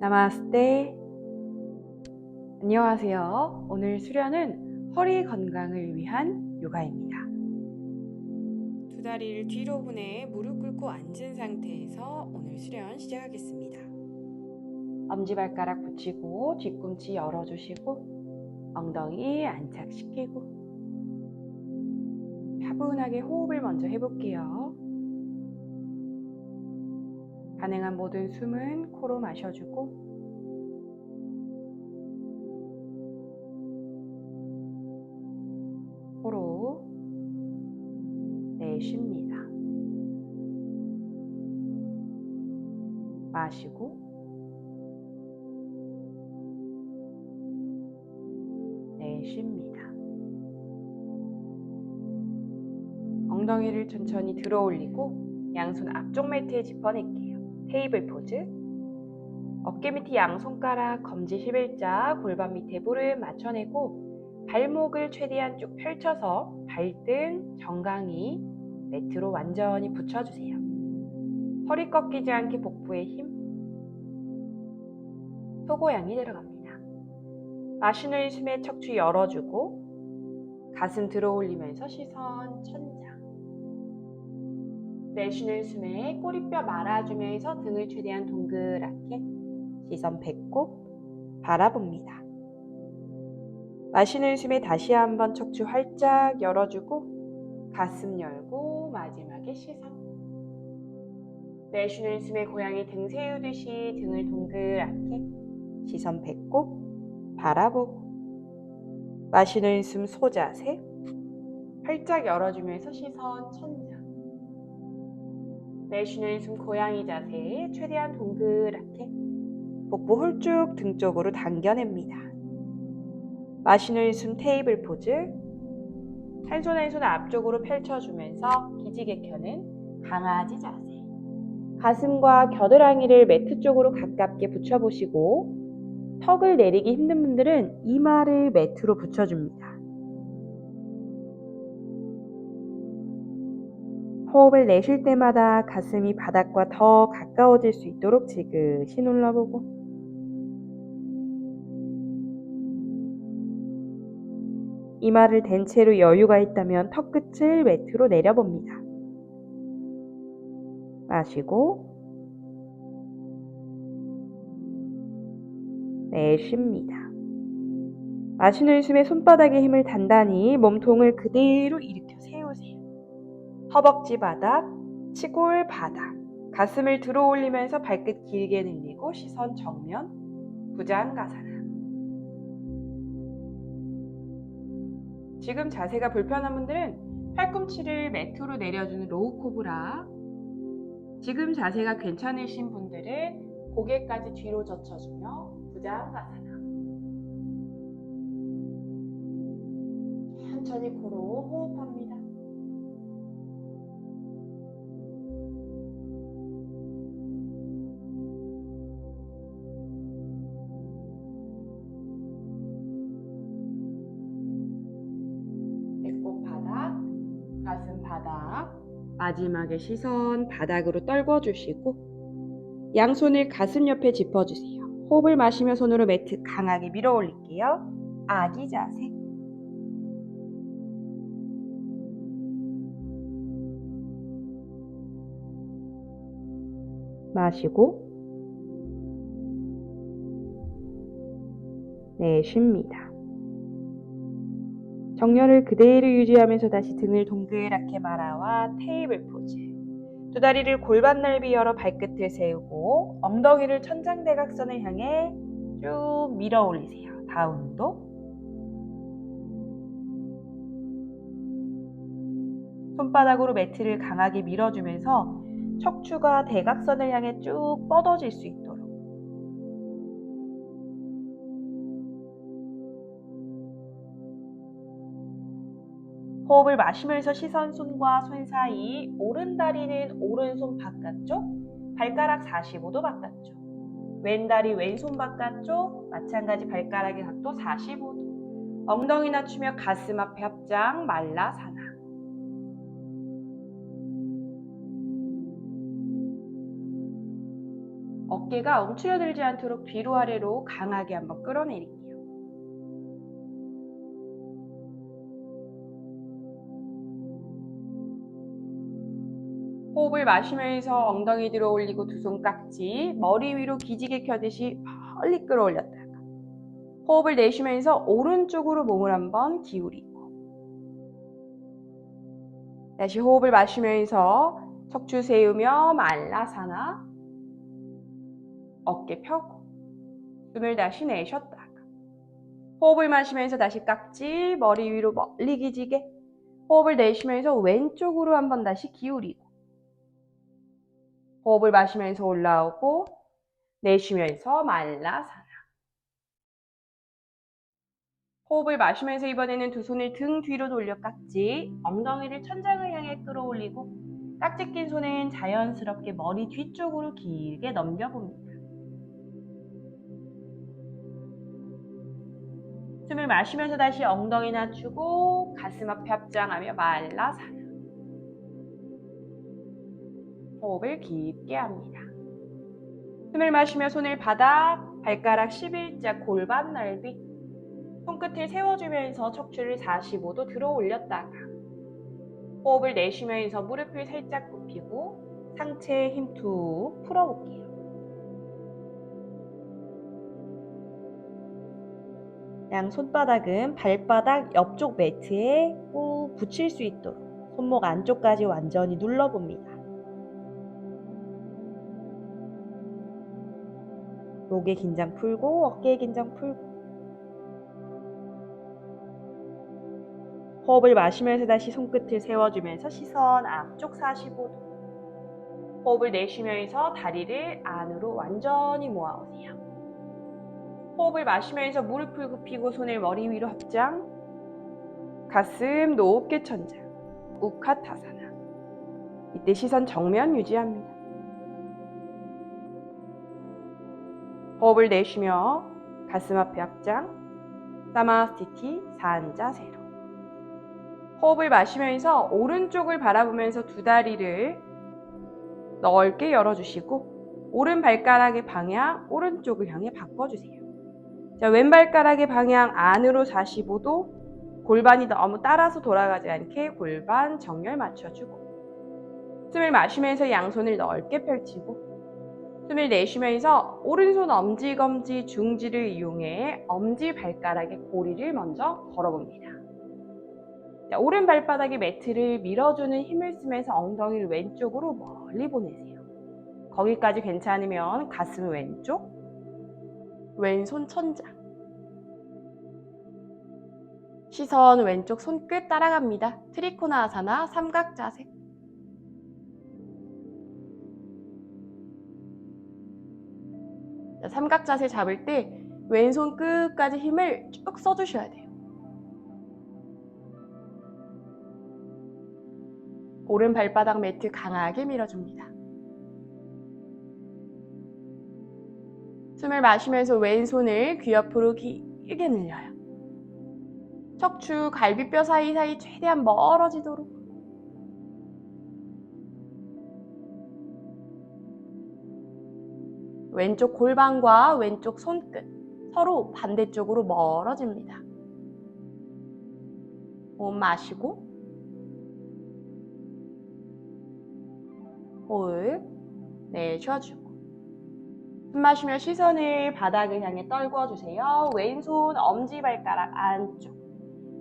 나마스테. 안녕하세요. 오늘 수련은 허리 건강을 위한 요가입니다. 두 다리를 뒤로 보내 무릎 꿇고 앉은 상태에서 오늘 수련 시작하겠습니다. 엄지발가락 붙이고 뒤꿈치 열어주시고 엉덩이 안착시키고 차분하게 호흡을 먼저 해볼게요. 가능한 모든 숨은 코로 마셔주고 코로 내쉽니다. 마시고 내쉽니다. 엉덩이를 천천히 들어 올리고 양손 앞쪽 매트에 짚어낼게요. 테이블 포즈. 어깨 밑에 양손가락, 검지 11자, 골반 밑에 무릎 맞춰내고 발목을 최대한 쭉 펼쳐서 발등, 정강이 매트로 완전히 붙여주세요. 허리 꺾이지 않게 복부에 힘. 소고양이 들어갑니다. 마시는 숨에 척추 열어주고 가슴 들어 올리면서 시선 천장. 내쉬는 숨에 꼬리뼈 말아주면서 등을 최대한 동그랗게 시선 배꼽 바라봅니다. 마시는 숨에 다시 한번 척추 활짝 열어주고 가슴 열고 마지막에 시선. 내쉬는 숨에 고양이 등 세우듯이 등을 동그랗게 시선 배꼽 바라보고 마시는 숨 소자세 활짝 열어주면서 시선 천장 내쉬는 숨 고양이 자세 최대한 동그랗게 복부 홀쭉 등 쪽으로 당겨냅니다. 마시는 숨 테이블 포즈 한 손 한 손 앞쪽으로 펼쳐주면서 기지개 켜는 강아지 자세 가슴과 겨드랑이를 매트 쪽으로 가깝게 붙여보시고 턱을 내리기 힘든 분들은 이마를 매트로 붙여줍니다. 호흡을 내쉴 때마다 가슴이 바닥과 더 가까워질 수 있도록 지그시 눌러보고 이마를 댄 채로 여유가 있다면 턱 끝을 매트로 내려봅니다. 마시고 내쉽니다. 마시는 숨에 손바닥에 힘을 단단히 몸통을 그대로 일으켜. 허벅지 바닥, 치골 바닥, 가슴을 들어 올리면서 발끝 길게 늘리고 시선 정면, 부장 가사나. 지금 자세가 불편한 분들은 팔꿈치를 매트로 내려주는 로우 코브라. 지금 자세가 괜찮으신 분들은 고개까지 뒤로 젖혀주며 부장 가사나. 천천히 코로 호흡합니다. 마지막에 시선 바닥으로 떨궈주시고 양손을 가슴 옆에 짚어주세요. 호흡을 마시며 손으로 매트 강하게 밀어 올릴게요. 아기 자세. 마시고 내쉽니다. 정렬을 그대로 유지하면서 다시 등을 동그랗게 말아와 테이블 포즈. 두 다리를 골반 넓이 열어 발끝을 세우고 엉덩이를 천장 대각선을 향해 쭉 밀어 올리세요. 다운도. 손바닥으로 매트를 강하게 밀어주면서 척추가 대각선을 향해 쭉 뻗어질 수 있도 호흡을 마시면서 시선 손과 손 사이 오른 다리는 오른손 바깥쪽 발가락 45도 바깥쪽 왼 다리 왼손 바깥쪽 마찬가지 발가락의 각도 45도 엉덩이 낮추며 가슴 앞에 합장 말라사나 어깨가 움츠려들지 않도록 뒤로 아래로 강하게 한번 끌어내릴게요. 호흡을 마시면서 엉덩이 들어 올리고 두 손 깍지, 머리 위로 기지개 켜듯이 멀리 끌어올렸다가 호흡을 내쉬면서 오른쪽으로 몸을 한번 기울이고. 다시 호흡을 마시면서 척추 세우며 말라사나 어깨 펴고 숨을 다시 내쉬었다가 호흡을 마시면서 다시 깍지 머리 위로 멀리 기지개 호흡을 내쉬면서 왼쪽으로 한번 다시 기울이고 호흡을 마시면서 올라오고 내쉬면서 말라사나 호흡을 마시면서 이번에는 두 손을 등 뒤로 돌려 깍지 엉덩이를 천장을 향해 끌어올리고 깍지 낀 손은 자연스럽게 머리 뒤쪽으로 길게 넘겨봅니다. 숨을 마시면서 다시 엉덩이 낮추고 가슴 앞에 합장하며 말라사나 호흡을 깊게 합니다. 숨을 마시며 손을 바닥, 발가락 11자 골반 넓이, 손끝을 세워주면서 척추를 45도 들어 올렸다가 호흡을 내쉬면서 무릎을 살짝 굽히고 상체에 힘 툭 풀어볼게요. 양 손바닥은 발바닥 옆쪽 매트에 꾹 붙일 수 있도록 손목 안쪽까지 완전히 눌러봅니다. 목의 긴장 풀고 어깨의 긴장 풀고 호흡을 마시면서 다시 손끝을 세워주면서 시선 앞쪽 45도 호흡을 내쉬면서 다리를 안으로 완전히 모아오세요. 호흡을 마시면서 무릎을 굽히고 손을 머리 위로 합장 가슴 높게 천장 우카타사나 이때 시선 정면 유지합니다. 호흡을 내쉬며 가슴 앞에 합장 사마스티티 산 자세로 호흡을 마시면서 오른쪽을 바라보면서 두 다리를 넓게 열어주시고 오른 발가락의 방향 오른쪽을 향해 바꿔주세요. 자, 왼발가락의 방향 안으로 45도 골반이 너무 따라서 돌아가지 않게 골반 정렬 맞춰주고 숨을 마시면서 양손을 넓게 펼치고 숨을 내쉬면서 오른손 엄지 검지 중지를 이용해 엄지 발가락의 고리를 먼저 걸어봅니다. 자, 오른 발바닥에 매트를 밀어주는 힘을 쓰면서 엉덩이를 왼쪽으로 멀리 보내세요. 거기까지 괜찮으면 가슴 왼쪽, 왼손 천장. 시선 왼쪽 손끝 따라갑니다. 트리코나 아사나 삼각 자세. 삼각 자세 잡을 때 왼손 끝까지 힘을 쭉 써주셔야 돼요. 오른 발바닥 매트 강하게 밀어줍니다. 숨을 마시면서 왼손을 귀 옆으로 길게 늘려요. 척추, 갈비뼈 사이사이 최대한 멀어지도록 왼쪽 골반과 왼쪽 손끝 서로 반대쪽으로 멀어집니다. 호흡 마시고 호흡 내쉬어주고 숨 마시며 시선을 바닥을 향해 떨궈주세요. 왼손 엄지발가락 안쪽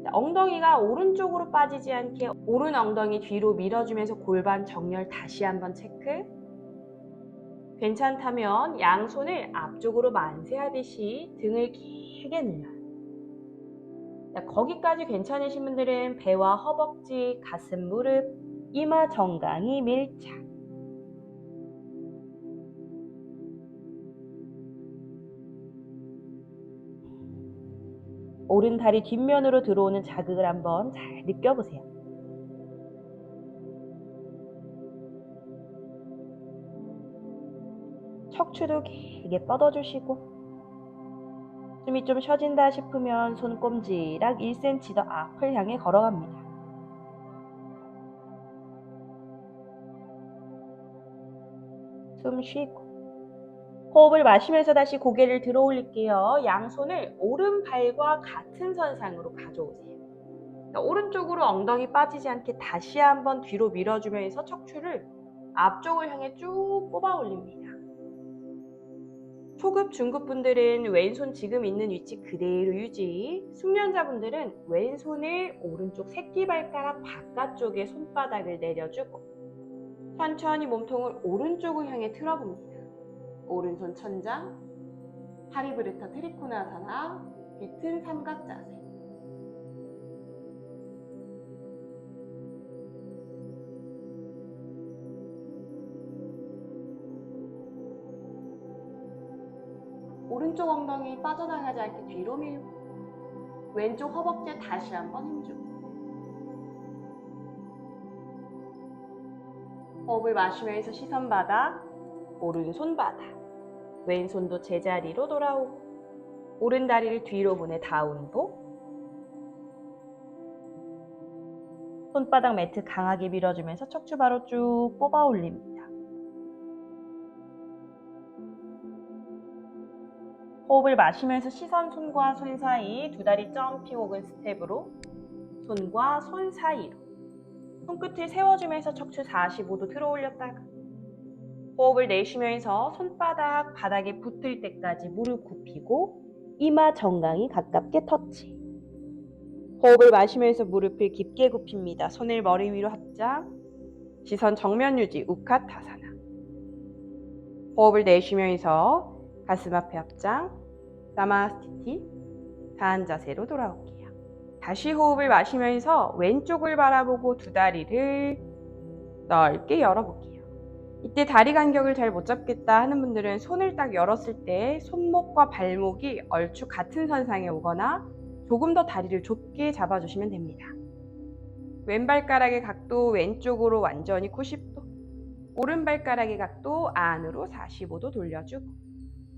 자, 엉덩이가 오른쪽으로 빠지지 않게 오른 엉덩이 뒤로 밀어주면서 골반 정렬 다시 한번 체크 괜찮다면 양손을 앞쪽으로 만세하듯이 등을 길게 늘려요. 자, 거기까지 괜찮으신 분들은 배와 허벅지, 가슴, 무릎, 이마 정강이 밀착. 오른 다리 뒷면으로 들어오는 자극을 한번 잘 느껴보세요. 척추도 길게 뻗어주시고 숨이 좀 쉬어진다 싶으면 손 꼼지락 1cm 더 앞을 향해 걸어갑니다. 숨 쉬고 호흡을 마시면서 다시 고개를 들어 올릴게요. 양손을 오른발과 같은 선상으로 가져오세요. 자, 오른쪽으로 엉덩이 빠지지 않게 다시 한번 뒤로 밀어주면서 척추를 앞쪽을 향해 쭉 뽑아 올립니다. 초급, 중급 분들은 왼손 지금 있는 위치 그대로 유지. 숙련자분들은 왼손을 오른쪽 새끼발가락 바깥쪽에 손바닥을 내려주고 천천히 몸통을 오른쪽을 향해 틀어봅니다. 오른손 천장, 하리브레타 트리코나사나, 비튼 삼각 자세. 오른쪽 엉덩이 빠져나가지 않게 뒤로 밀고 왼쪽 허벅지에 다시 한번 힘주고 호흡을 마시면서 시선 바닥 오른손 바닥 왼손도 제자리로 돌아오고 오른 다리를 뒤로 보내 다운도 손바닥 매트 강하게 밀어주면서 척추 바로 쭉 뽑아 올립니다. 호흡을 마시면서 시선 손과 손 사이 두 다리 점핑 혹은 스텝으로 손과 손 사이로 손끝을 세워주면서 척추 45도 들어 올렸다가 호흡을 내쉬면서 손바닥 바닥에 붙을 때까지 무릎 굽히고 이마 정강이 가깝게 터치. 호흡을 마시면서 무릎을 깊게 굽힙니다. 손을 머리 위로 합장. 시선 정면 유지 우카타사나. 호흡을 내쉬면서 가슴 앞에 합장, 사마스티티, 다한 자세로 돌아올게요. 다시 호흡을 마시면서 왼쪽을 바라보고 두 다리를 넓게 열어볼게요. 이때 다리 간격을 잘 못 잡겠다 하는 분들은 손을 딱 열었을 때 손목과 발목이 얼추 같은 선상에 오거나 조금 더 다리를 좁게 잡아주시면 됩니다. 왼발가락의 각도 왼쪽으로 완전히 90도, 오른발가락의 각도 안으로 45도 돌려주고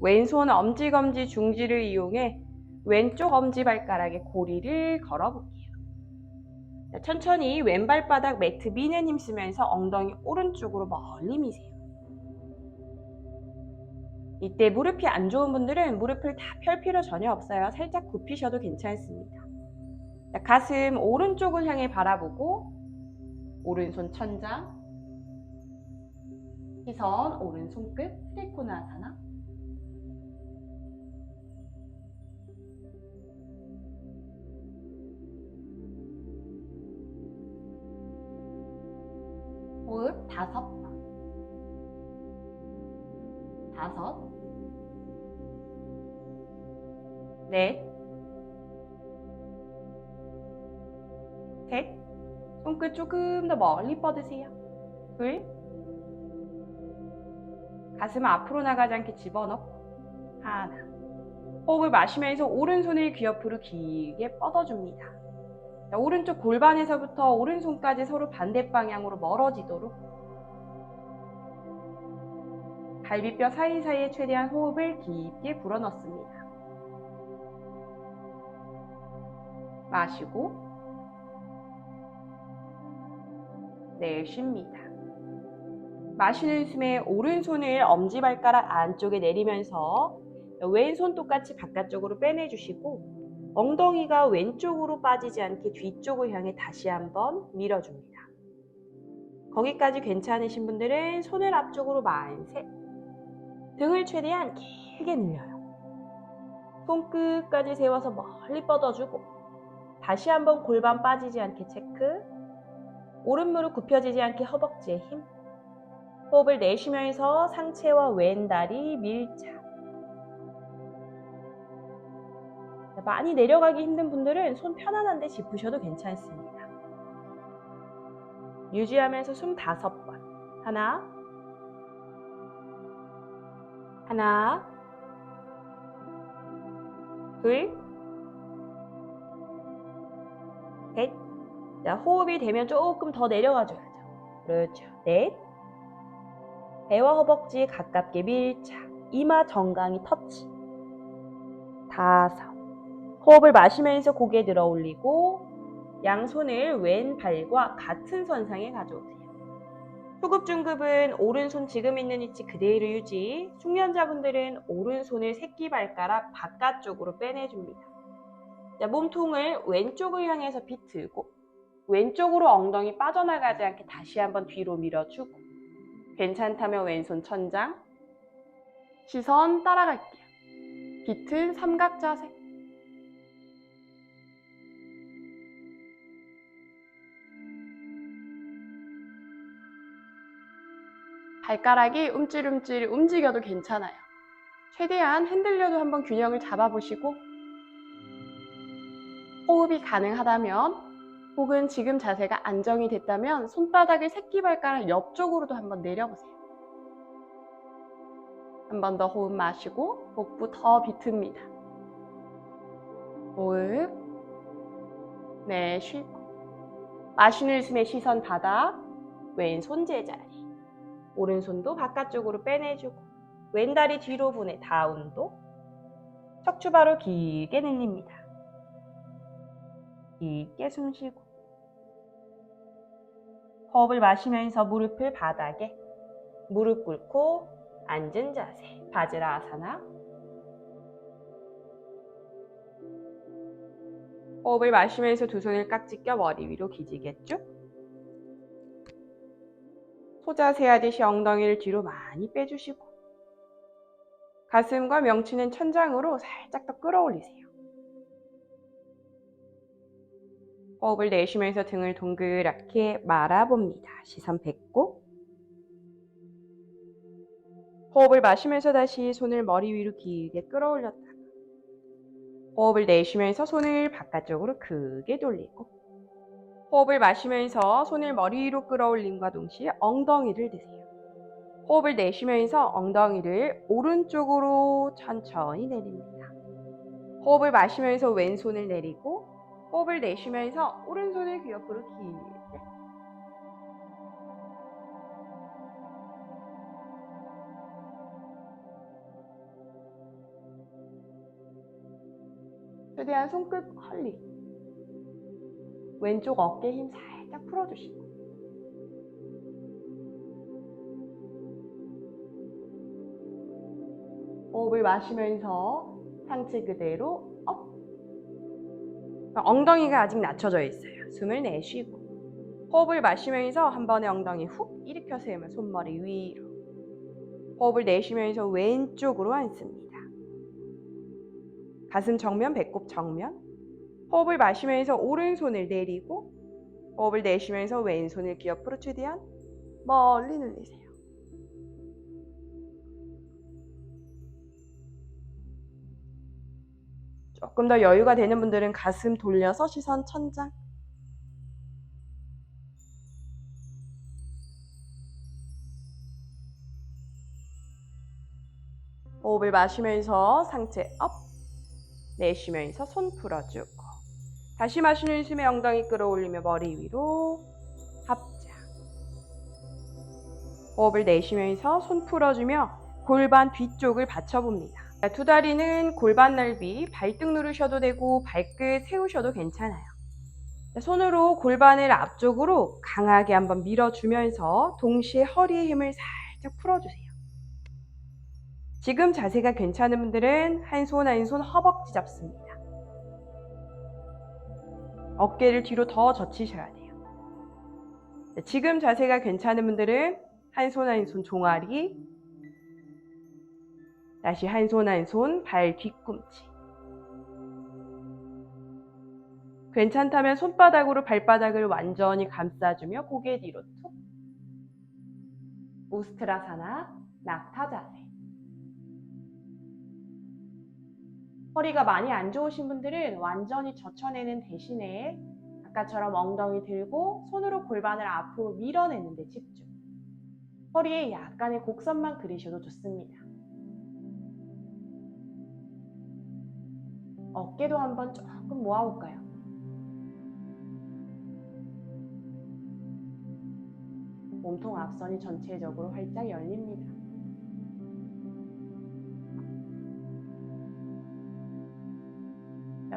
왼손 엄지검지 중지를 이용해 왼쪽 엄지발가락에 고리를 걸어볼게요. 자, 천천히 왼발바닥 매트 미는 힘 쓰면서 엉덩이 오른쪽으로 멀리 미세요. 이때 무릎이 안 좋은 분들은 무릎을 다 펼 필요 전혀 없어요. 살짝 굽히셔도 괜찮습니다. 자, 가슴 오른쪽을 향해 바라보고 오른손 천장 시선 오른손 끝 트리코나사나 호흡 다섯 번. 다섯. 넷. 셋. 손끝 조금 더 멀리 뻗으세요. 둘. 가슴 앞으로 나가지 않게 집어넣고. 하나. 호흡을 마시면서 오른손을 귀 옆으로 길게 뻗어줍니다. 자, 오른쪽 골반에서부터 오른손까지 서로 반대 방향으로 멀어지도록 갈비뼈 사이사이에 최대한 호흡을 깊게 불어넣습니다. 마시고 내쉽니다. 마시는 숨에 오른손을 엄지발가락 안쪽에 내리면서 왼손 똑같이 바깥쪽으로 빼내주시고 엉덩이가 왼쪽으로 빠지지 않게 뒤쪽을 향해 다시 한번 밀어줍니다. 거기까지 괜찮으신 분들은 손을 앞쪽으로 만세. 등을 최대한 길게 늘려요. 손끝까지 세워서 멀리 뻗어주고 다시 한번 골반 빠지지 않게 체크. 오른 무릎 굽혀지지 않게 허벅지에 힘. 호흡을 내쉬면서 상체와 왼 다리 밀착. 많이 내려가기 힘든 분들은 손 편안한데 짚으셔도 괜찮습니다. 유지하면서 숨 다섯 번. 하나, 하나, 둘, 셋. 자, 호흡이 되면 조금 더 내려가줘야죠. 그렇죠. 넷. 배와 허벅지 가깝게 밀착. 이마 정강이 터치. 다섯. 호흡을 마시면서 고개 들어 올리고 양손을 왼 발과 같은 선상에 가져오세요. 후급 중급은 오른손 지금 있는 위치 그대로 유지. 숙련자분들은 오른손을 새끼발가락 바깥쪽으로 빼내줍니다. 자, 몸통을 왼쪽을 향해서 비틀고 왼쪽으로 엉덩이 빠져나가지 않게 다시 한번 뒤로 밀어주고 괜찮다면 왼손 천장 시선 따라갈게요. 비틀 삼각 자세 발가락이 움찔움찔 움직여도 괜찮아요. 최대한 흔들려도 한번 균형을 잡아보시고 호흡이 가능하다면 혹은 지금 자세가 안정이 됐다면 손바닥을 새끼발가락 옆쪽으로도 한번 내려보세요. 한 번 더 호흡 마시고 복부 더 비틉니다. 호흡 내쉬고 마시는 숨에 시선 바닥 왼손 제자리 오른손도 바깥쪽으로 빼내주고 왼다리 뒤로 보내 다운도 척추 바로 길게 늘립니다. 깊게 숨 쉬고 호흡을 마시면서 무릎을 바닥에 무릎 꿇고 앉은 자세 바지라아사나 호흡을 마시면서 두 손을 깍지 껴 머리 위로 기지겠죠? 소자세 하듯이 엉덩이를 뒤로 많이 빼주시고 가슴과 명치는 천장으로 살짝 더 끌어올리세요. 호흡을 내쉬면서 등을 동그랗게 말아봅니다. 시선 뱉고 호흡을 마시면서 다시 손을 머리 위로 길게 끌어올렸다가 호흡을 내쉬면서 손을 바깥쪽으로 크게 돌리고 호흡을 마시면서 손을 머리 위로 끌어올림과 동시에 엉덩이를 드세요. 호흡을 내쉬면서 엉덩이를 오른쪽으로 천천히 내립니다. 호흡을 마시면서 왼손을 내리고 호흡을 내쉬면서 오른손을 귀 옆으로 길게 최대한 손끝 헐리 왼쪽 어깨 힘 살짝 풀어주시고. 호흡을 마시면서 상체 그대로 업. 엉덩이가 아직 낮춰져 있어요. 숨을 내쉬고. 호흡을 마시면서 한 번에 엉덩이 훅 일으켜 세우면 손머리 위로. 호흡을 내쉬면서 왼쪽으로 앉습니다. 가슴 정면, 배꼽 정면 호흡을 마시면서 오른손을 내리고 호흡을 내쉬면서 왼손을 귀 옆으로 최대한 멀리 늘리세요. 조금 더 여유가 되는 분들은 가슴 돌려서 시선 천장. 호흡을 마시면서 상체 업. 내쉬면서 손 풀어주고. 다시 마시는 숨에 엉덩이 끌어올리며 머리 위로 합자. 호흡을 내쉬면서 손 풀어주며 골반 뒤쪽을 받쳐봅니다. 두 다리는 골반 넓이 발등 누르셔도 되고 발끝 세우셔도 괜찮아요. 손으로 골반을 앞쪽으로 강하게 한번 밀어주면서 동시에 허리의 힘을 살짝 풀어주세요. 지금 자세가 괜찮은 분들은 한 손 한손 허벅지 잡습니다. 어깨를 뒤로 더 젖히셔야 돼요. 지금 자세가 괜찮은 분들은 한 손 한 손 종아리, 다시 한 손 한 손 발 뒤꿈치. 괜찮다면 손바닥으로 발바닥을 완전히 감싸주며 고개 뒤로 툭. 우스트라사나 낙타 자세. 허리가 많이 안 좋으신 분들은 완전히 젖혀내는 대신에 아까처럼 엉덩이 들고 손으로 골반을 앞으로 밀어내는 데 집중. 허리에 약간의 곡선만 그리셔도 좋습니다. 어깨도 한번 조금 모아볼까요? 몸통 앞선이 전체적으로 활짝 열립니다.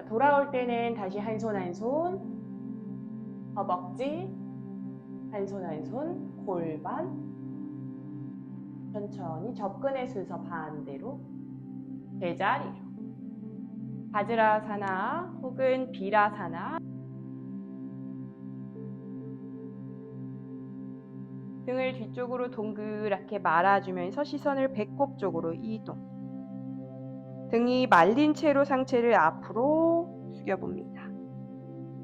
자, 돌아올 때는 다시 한 손 한 손, 허벅지, 한 손 한 손. 골반. 천천히 접근의 순서 반대로. 제자리로. 바즈라사나 혹은 비라사나. 등을 뒤쪽으로 동그랗게 말아주면서 시선을 배꼽 쪽으로 이동 등이 말린 채로 상체를 앞으로 숙여봅니다.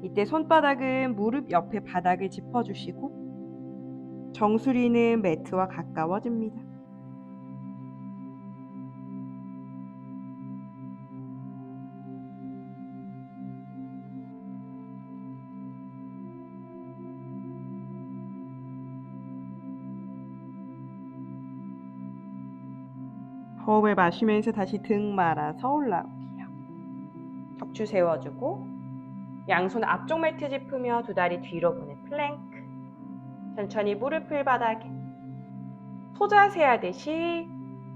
이때 손바닥은 무릎 옆에 바닥을 짚어주시고 정수리는 매트와 가까워집니다. 호흡을 마시면서 다시 등 말아서 올라오게요. 척추 세워주고 양손 앞쪽 매트 짚으며 두 다리 뒤로 보내 플랭크. 천천히 무릎을 바닥에 소자세 하듯이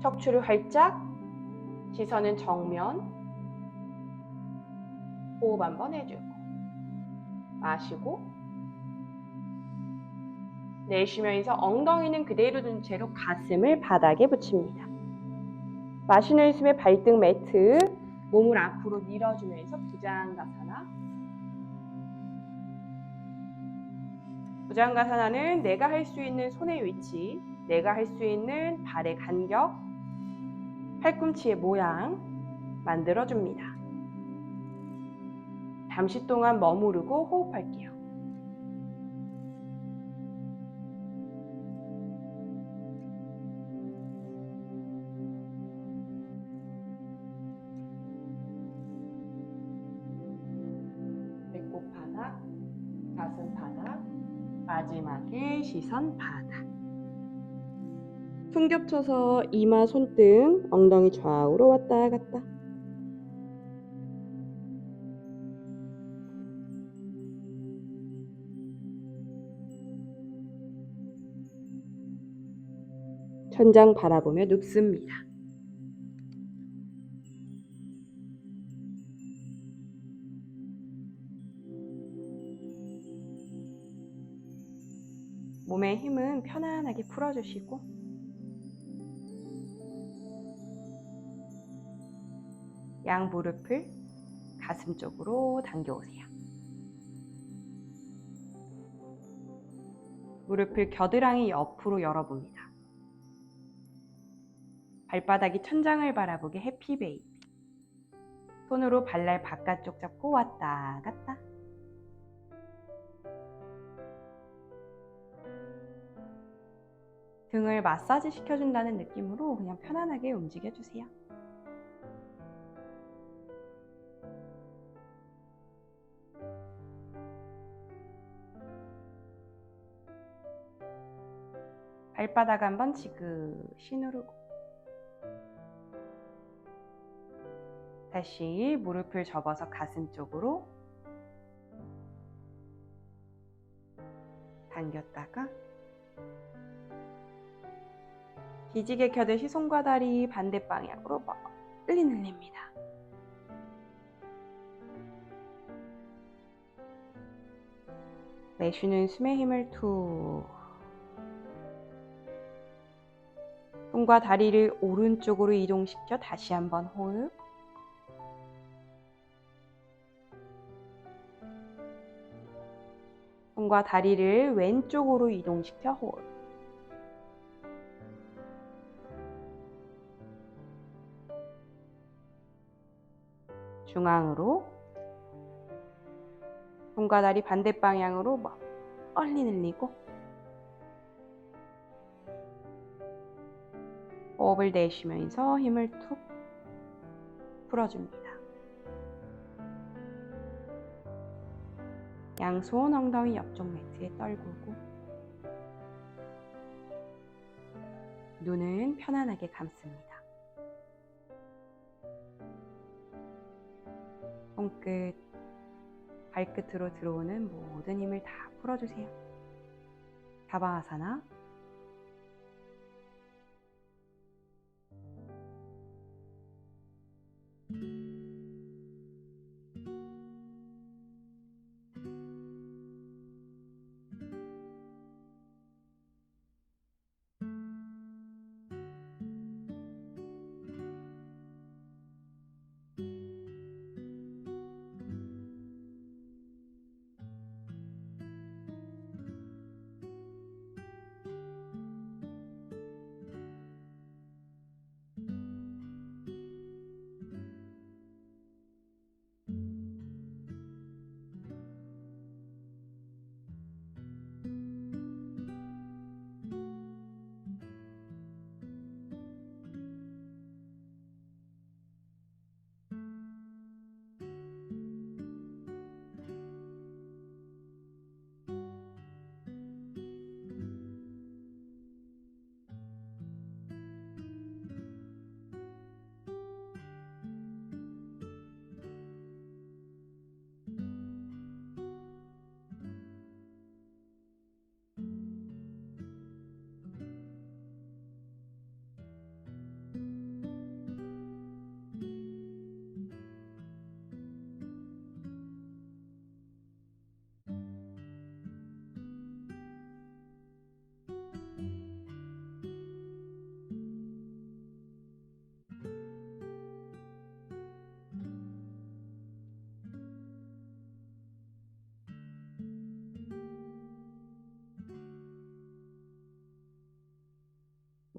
척추를 활짝 시선은 정면 호흡 한번 해주고 마시고 내쉬면서 엉덩이는 그대로 둔 채로 가슴을 바닥에 붙입니다. 마시는 숨에 발등 매트 몸을 앞으로 밀어주면서 부장가사나 부장가사나는 내가 할 수 있는 손의 위치, 내가 할 수 있는 발의 간격, 팔꿈치의 모양 만들어줍니다. 잠시 동안 머무르고 호흡할게요. 마지막에 시선 바닥. 손 겹쳐서 이마, 손등, 엉덩이 좌우로 왔다 갔다. 천장 바라보며 눕습니다. 편안하게 풀어주시고 양 무릎을 가슴 쪽으로 당겨오세요. 무릎을 겨드랑이 옆으로 열어봅니다. 발바닥이 천장을 바라보게 해피 베이비. 손으로 발날 바깥쪽 잡고 왔다 갔다. 등을 마사지 시켜준다는 느낌으로 그냥 편안하게 움직여주세요. 발바닥 한번 지그시 누르고 다시 무릎을 접어서 가슴 쪽으로 당겼다가 기지개 켜듯이 손과 다리 반대 방향으로 멀리 늘립니다. 내쉬는 숨에 힘을 툭. 손과 다리를 오른쪽으로 이동시켜 다시 한번 호흡. 손과 다리를 왼쪽으로 이동시켜 호흡. 중앙으로 손과 다리 반대 방향으로 멀리 늘리고 호흡을 내쉬면서 힘을 툭 풀어줍니다. 양손 엉덩이 옆쪽 매트에 떨구고 눈은 편안하게 감습니다. 손끝, 발끝으로 들어오는 모든 힘을 다 풀어주세요. 다바아사나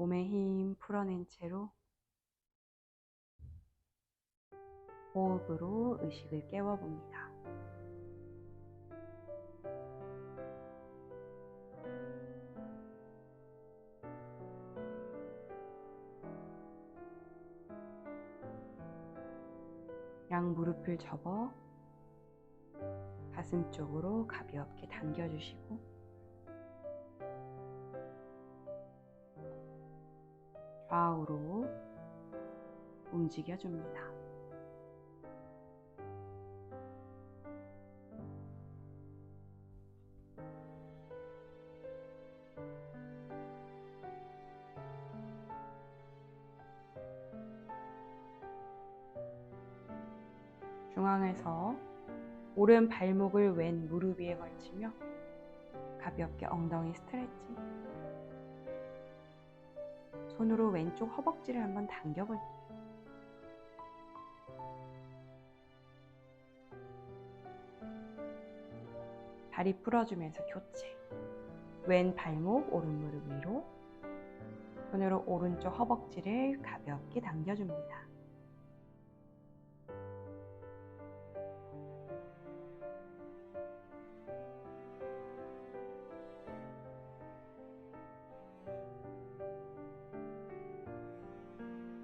몸의 힘 풀어낸 채로 호흡으로 의식을 깨워봅니다. 양 무릎을 접어 가슴 쪽으로 가볍게 당겨주시고 움직여 줍니다. 중앙에서 오른 발목을 왼 무릎 위에 걸치며 가볍게 엉덩이 스트레칭. 손으로 왼쪽 허벅지를 한번 당겨볼게요. 다리 풀어주면서 교체. 왼 발목, 오른 무릎 위로. 손으로 오른쪽 허벅지를 가볍게 당겨줍니다.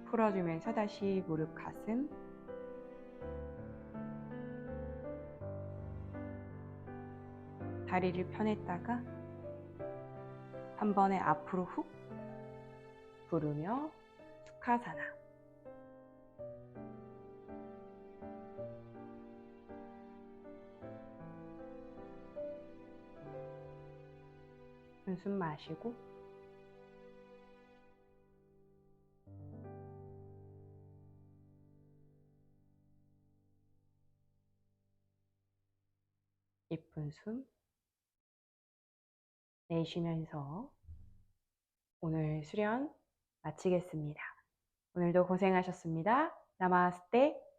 풀어주면서 다시 무릎 가슴 다리를 펴냈다가 한 번에 앞으로 훅 부르며 수카사나. 한숨 마시고 깊은 숨 내쉬면서 오늘 수련 마치겠습니다. 오늘도 고생하셨습니다. 나마스테.